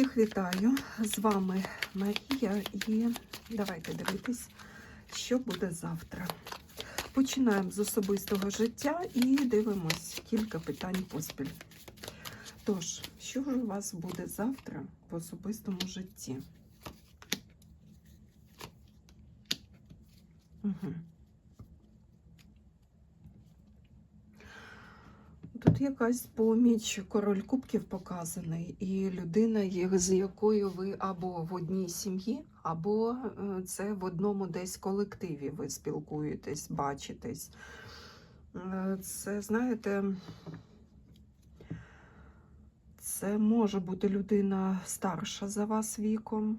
Всіх вітаю! З вами Марія і давайте дивитись, що буде завтра. Починаємо з особистого життя і дивимось кілька питань поспіль. Тож, що ж у вас буде завтра в особистому житті? Угу. Якась поміч король кубків показаний, і людина, з якою ви або в одній сім'ї, або е, це в одному десь колективі ви спілкуєтесь, бачитесь. Е, Це, знаєте, це може бути людина старша за вас віком.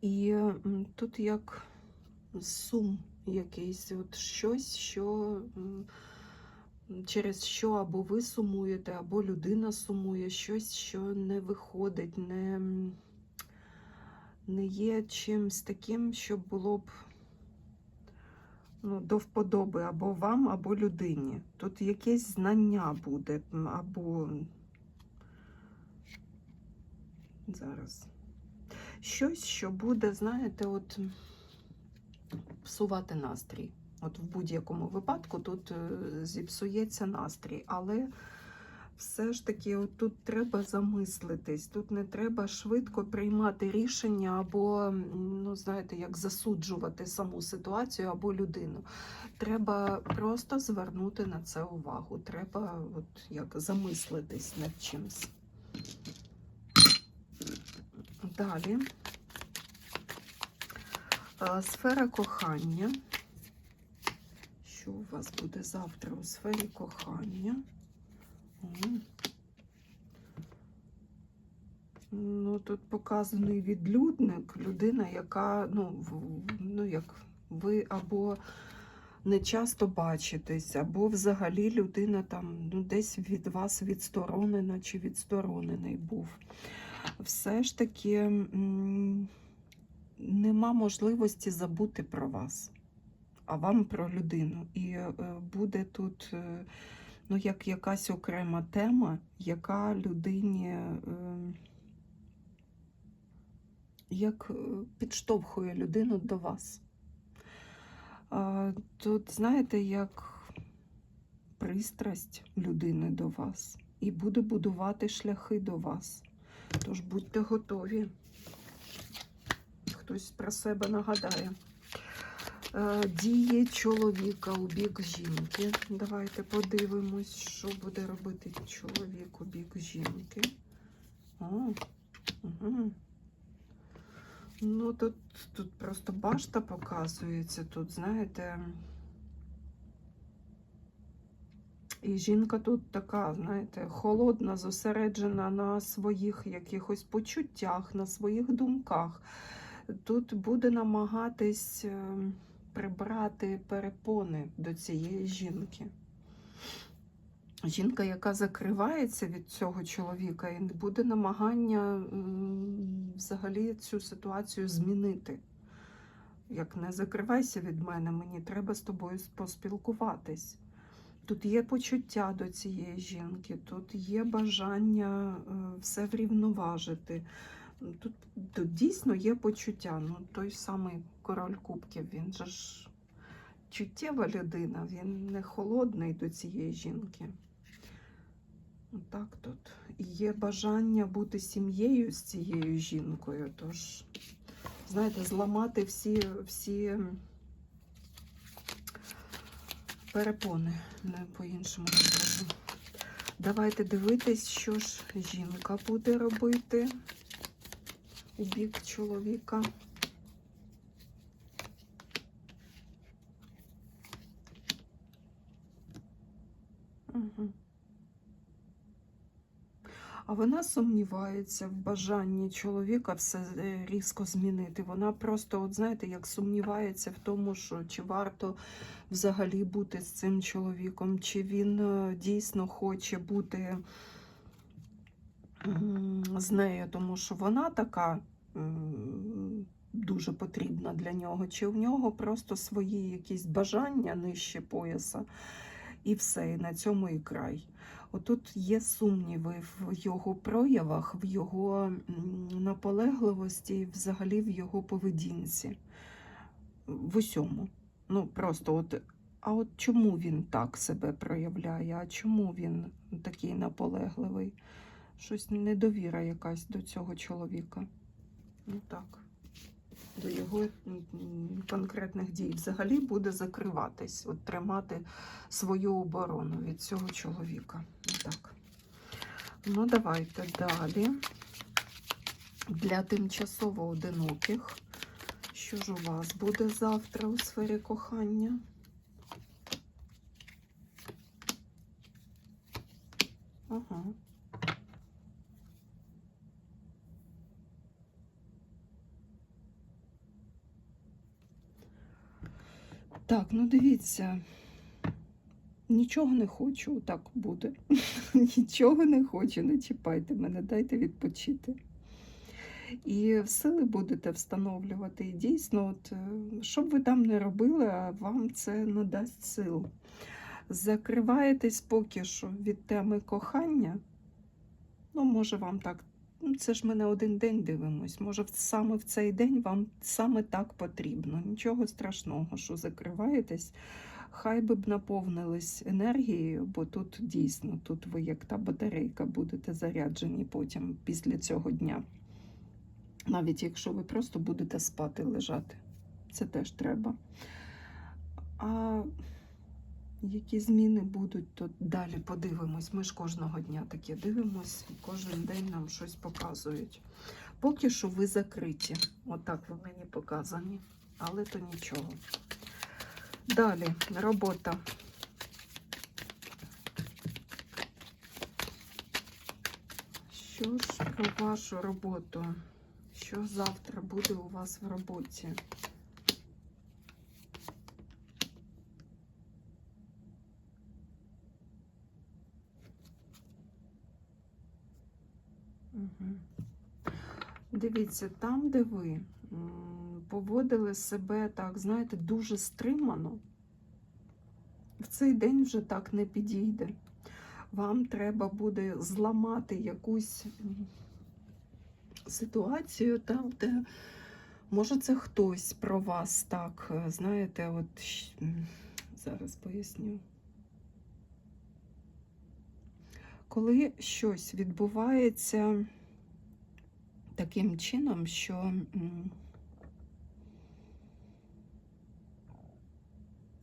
І тут як сум якийсь, от щось, що через що або ви сумуєте, або людина сумує, щось, що не виходить, не, не є чимсь таким, що було б ну, до вподоби або вам, або людині. Тут якесь знання буде, або зараз. Щось, що буде, знаєте, от псувати настрій. От в будь-якому випадку тут е, зіпсується настрій, але все ж таки от тут треба замислитись, тут не треба швидко приймати рішення або, ну знаєте, як засуджувати саму ситуацію або людину. Треба просто звернути на це увагу. Треба от як замислитись над чимось. Далі. Сфера кохання. Що у вас буде завтра у сфері кохання? Ну, тут показаний відлюдник, людина, яка, ну, ну як ви або не часто бачитесь, або взагалі людина там ну, десь від вас відсторонена чи відсторонений був. Все ж таки. Нема можливості забути про вас, а вам про людину. І е, буде тут е, ну, як якась окрема тема, яка людині е, як підштовхує людину до вас. Тут, знаєте, як пристрасть людини до вас і буде будувати шляхи до вас. Тож будьте готові хтось про себе нагадає. Е, Дії чоловіка у бік жінки. Давайте подивимось, що буде робити чоловік у бік жінки. О, угу. Ну, тут, тут просто башта показується. Тут, знаєте. І жінка тут така, знаєте, холодна, зосереджена на своїх якихось почуттях, на своїх думках тут буде намагатись е, прибрати перепони до цієї жінки. Жінка, яка закривається від цього чоловіка, і буде намагання взагалі цю ситуацію змінити. Як не закривайся від мене, мені треба з тобою поспілкуватись. Тут є почуття до цієї жінки, тут є бажання е, все врівноважити. Тут, тут дійсно є почуття. Ну, той самий король кубків, він же ж чуттєва людина, він не холодний до цієї жінки. Так тут. І є бажання бути сім'єю з цією жінкою. Тож, знаєте, зламати всі, всі перепони, не по-іншому не скажу. Давайте дивитись, що ж жінка буде робити у чоловіка. А вона сумнівається в бажанні чоловіка все е, різко змінити. Вона просто, от знаєте, як сумнівається в тому, що чи варто взагалі бути з цим чоловіком, чи він е, дійсно хоче бути з нею, тому що вона така дуже потрібна для нього, чи в нього просто свої якісь бажання нижче пояса, і все, і на цьому і край. Отут є сумніви в його проявах, в його наполегливості, взагалі в його поведінці. В усьому. Ну, просто от. А от чому він так себе проявляє? А чому він такий наполегливий? Щось недовіра якась до цього чоловіка. Ну так. До його конкретних дій взагалі буде закриватись, от тримати свою оборону від цього чоловіка. Так. Ну, давайте далі. Для тимчасово одиноких. Що ж у вас буде завтра у сфері кохання? Ага. Так, ну дивіться. Нічого не хочу, так буде. Нічого не хочу, не чіпайте мене, дайте відпочити. І сили будете встановлювати. І дійсно, от, е, що б ви там не робили, вам це надасть сил. Закриваєтесь поки що від теми кохання. Ну, може, вам так. Ну, це ж ми не один день дивимось. Може, саме в цей день вам саме так потрібно. Нічого страшного, що закриваєтесь. Хай би б наповнились енергією, бо тут дійсно, тут ви як та батарейка будете заряджені потім після цього дня. Навіть якщо ви просто будете спати, лежати. Це теж треба. А які зміни будуть, то далі подивимось. Ми ж кожного дня таке дивимось, кожен день нам щось показують. Поки що ви закриті. Отак ви мені показані, але то нічого. Далі робота. Що ж про вашу роботу? Що завтра буде у вас в роботі? Дивіться, там, де ви поводили себе так, знаєте, дуже стримано, в цей день вже так не підійде. Вам треба буде зламати якусь ситуацію там, де може це хтось про вас так, е, знаєте, от зараз поясню. Коли щось відбувається таким чином, що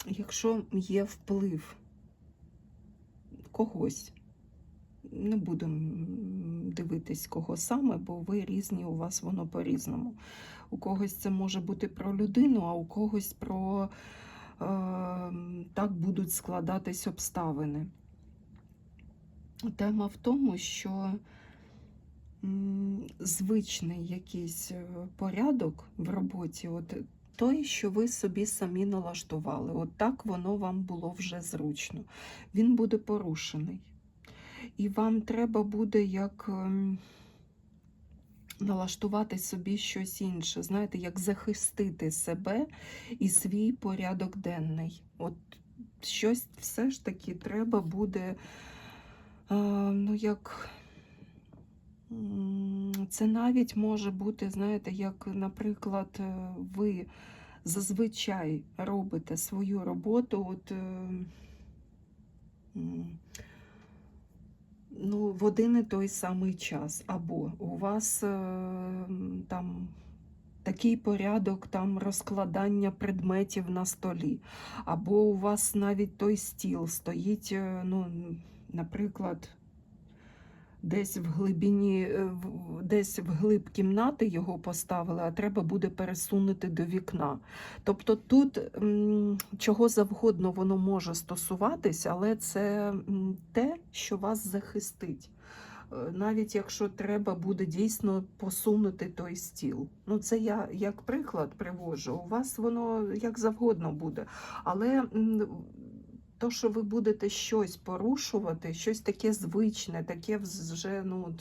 якщо є вплив когось, не будемо дивитись, кого саме, бо ви різні, у вас воно по-різному. У когось це може бути про людину, а у когось про е, так будуть складатись обставини. Тема в тому, що звичний якийсь е, порядок в роботі, от той, що ви собі самі налаштували, от так воно вам було вже зручно. Він буде порушений. І вам треба буде як ем, налаштувати собі щось інше, знаєте, як захистити себе і свій порядок денний. От щось все ж таки треба буде, ну як. Це навіть може бути, знаєте, як, наприклад, е, ви зазвичай робите свою роботу, от, е, ну, в один і той самий час. Або у вас е, там такий порядок там розкладання предметів на столі, або у вас навіть той стіл стоїть, ну, наприклад, десь в глибині, е, десь в глиб кімнати його поставили, а треба буде пересунути до вікна. Тобто тут чого завгодно воно може стосуватись, але це те, що вас захистить. Е, Навіть якщо треба буде дійсно посунути той стіл. Ну, це я як приклад привожу. У вас воно як завгодно буде. Але то, що ви будете щось порушувати, щось таке звичне, таке вже ну,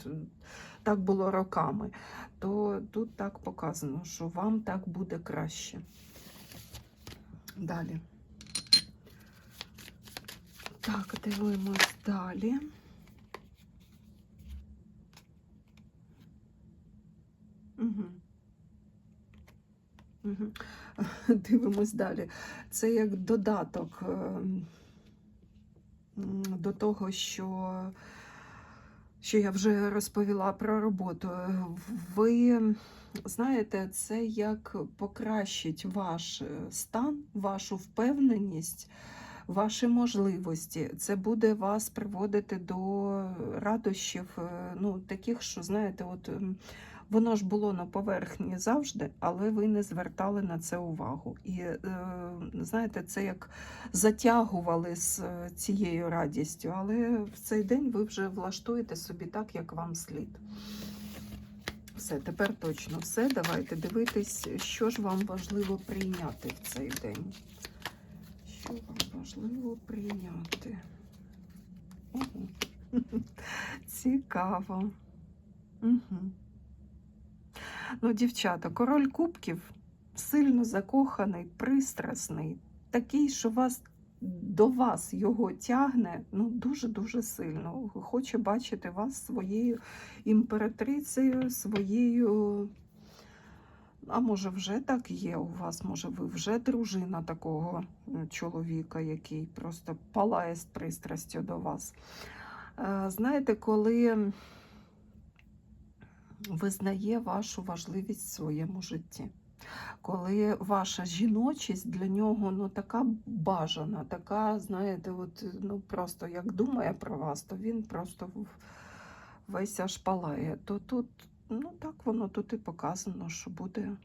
так було роками, то тут так показано, що вам так буде краще. Далі. Так, дивимось далі. Угу. Угу. Дивимось далі. Це як додаток. Ем, до того, що, що я вже розповіла про роботу. Ви знаєте, це як покращить ваш е, стан, вашу впевненість, ваші можливості. Це буде вас приводити до радощів, е, ну, таких, що, знаєте, от. Воно ж було на поверхні завжди, але ви не звертали на це увагу. І е, знаєте, це як затягували з е, цією радістю, але в цей день ви вже влаштуєте собі так, як вам слід. Все, тепер точно все. Давайте дивитись, що ж вам важливо прийняти в цей день. Що вам важливо прийняти? Ого. Цікаво. Угу. Ну, дівчата, король кубків сильно закоханий, пристрасний, такий, що вас до вас його тягне ну, дуже-дуже сильно. Хоче бачити вас своєю імператрицею, своєю. А може, вже так є у вас, може, ви вже дружина такого чоловіка, який просто палає з пристрастю до вас. Е, Знаєте, коли визнає вашу важливість в своєму житті. Коли ваша жіночість для нього ну, така бажана, така, знаєте, от, ну, просто як думає про вас, то він просто весь аж палає. То тут, ну так воно тут і показано, що буде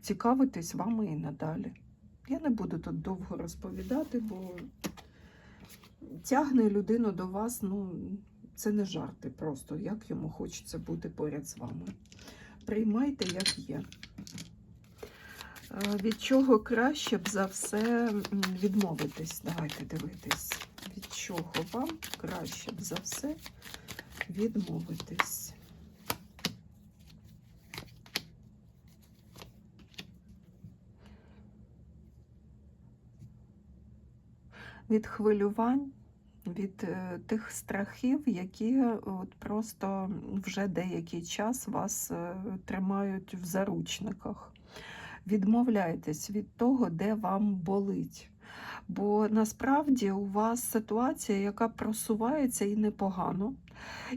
цікавитись вами і надалі. Я не буду тут довго розповідати, бо тягне людину до вас, ну, це не жарти просто, як йому хочеться бути поряд з вами. Приймайте, як є. Е, Від чого краще б за все відмовитись? Давайте дивитись. Від чого вам краще б за все відмовитись? Від хвилювань, від е, тих страхів, які е, от просто вже деякий час вас е, тримають в заручниках. Відмовляйтесь від того, де вам болить. Бо насправді у вас ситуація, яка просувається і непогано,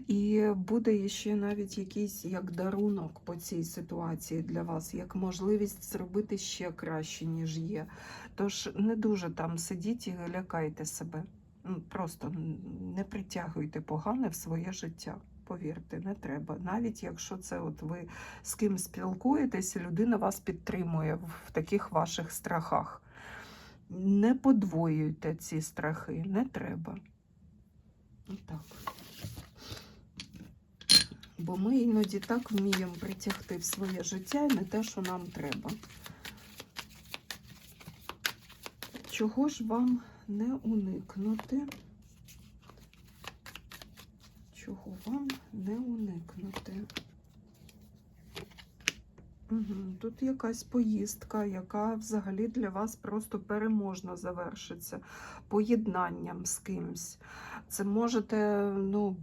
і буде ще навіть якийсь як дарунок по цій ситуації для вас, як можливість зробити ще краще, ніж є. Тож не дуже там сидіть і лякайте себе. Просто не притягуйте погане в своє життя. Повірте, не треба. Навіть якщо це от ви з ким спілкуєтесь, людина вас підтримує в таких ваших страхах. Не подвоюйте ці страхи, не треба. Отак. Бо ми іноді так вміємо притягти в своє життя не те, що нам треба. Чого ж вам не уникнути? Чого вам не уникнути? Тут якась поїздка, яка взагалі для вас просто переможно завершиться поєднанням з кимсь. Це можете, ну,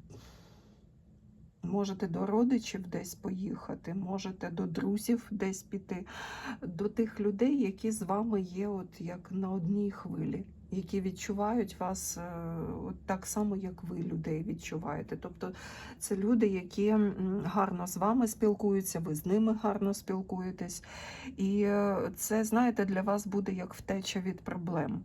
можете до родичів десь поїхати, можете до друзів десь піти, до тих людей, які з вами є, от як на одній хвилі, які відчувають вас е, от так само, як ви людей відчуваєте. Тобто це люди, які гарно з вами спілкуються, ви з ними гарно спілкуєтесь. І е, це, знаєте, для вас буде як втеча від проблем.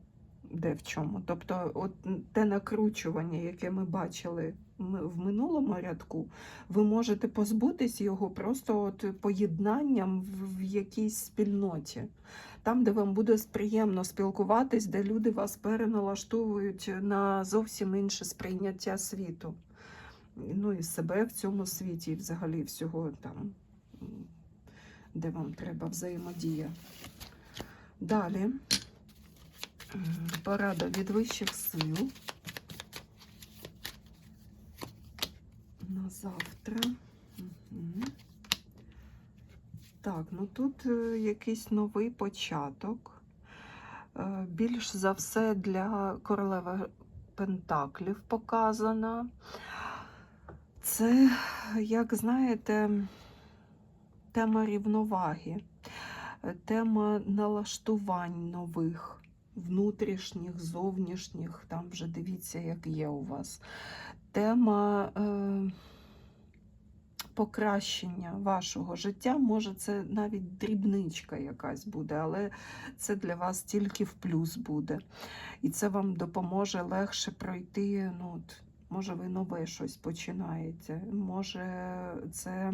Де в чому? Тобто, от те накручування, яке ми бачили в минулому рядку, ви можете позбутись його просто от поєднанням в, якійсь спільноті, там, де вам буде приємно спілкуватись, де люди вас переналаштовують на зовсім інше сприйняття світу. Ну і себе в цьому світі, і взагалі всього там, де вам треба взаємодія. Далі. Порада від вищих сил. На завтра. Так, ну тут е, якийсь новий початок. Е, Більш за все для королеви Пентаклів показано. Це, як знаєте, тема рівноваги, е, тема налаштувань нових, внутрішніх, зовнішніх, там вже дивіться, як є у вас. Тема е, покращення вашого життя. Може, це навіть дрібничка якась буде, але це для вас тільки в плюс буде. І це вам допоможе легше пройти. Ну, може, ви нове щось починаєте. Може, це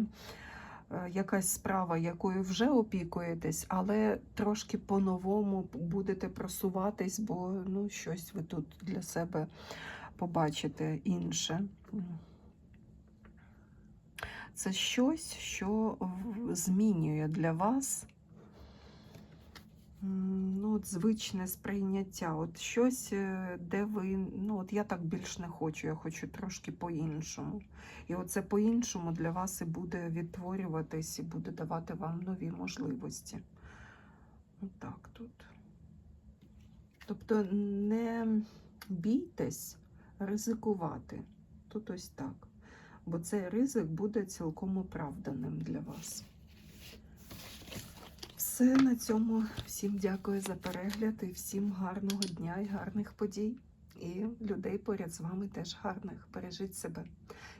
якась справа, якою вже опікуєтесь, але трошки по-новому будете просуватись, бо ну, щось ви тут для себе побачите інше. Це щось, що змінює для вас ну, от звичне сприйняття. От щось, е, де ви, ну от я так більш не хочу, я хочу трошки по-іншому. І оце по-іншому для вас і буде відтворюватись, і буде давати вам нові можливості. Отак тут. Тобто не бійтесь ризикувати. Тут ось так. Бо цей ризик буде цілком оправданим для вас. Все на цьому. Всім дякую за перегляд і всім гарного дня і гарних подій. І людей поряд з вами теж гарних. Бережіть себе.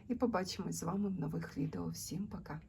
І побачимось з вами в нових відео. Всім пока!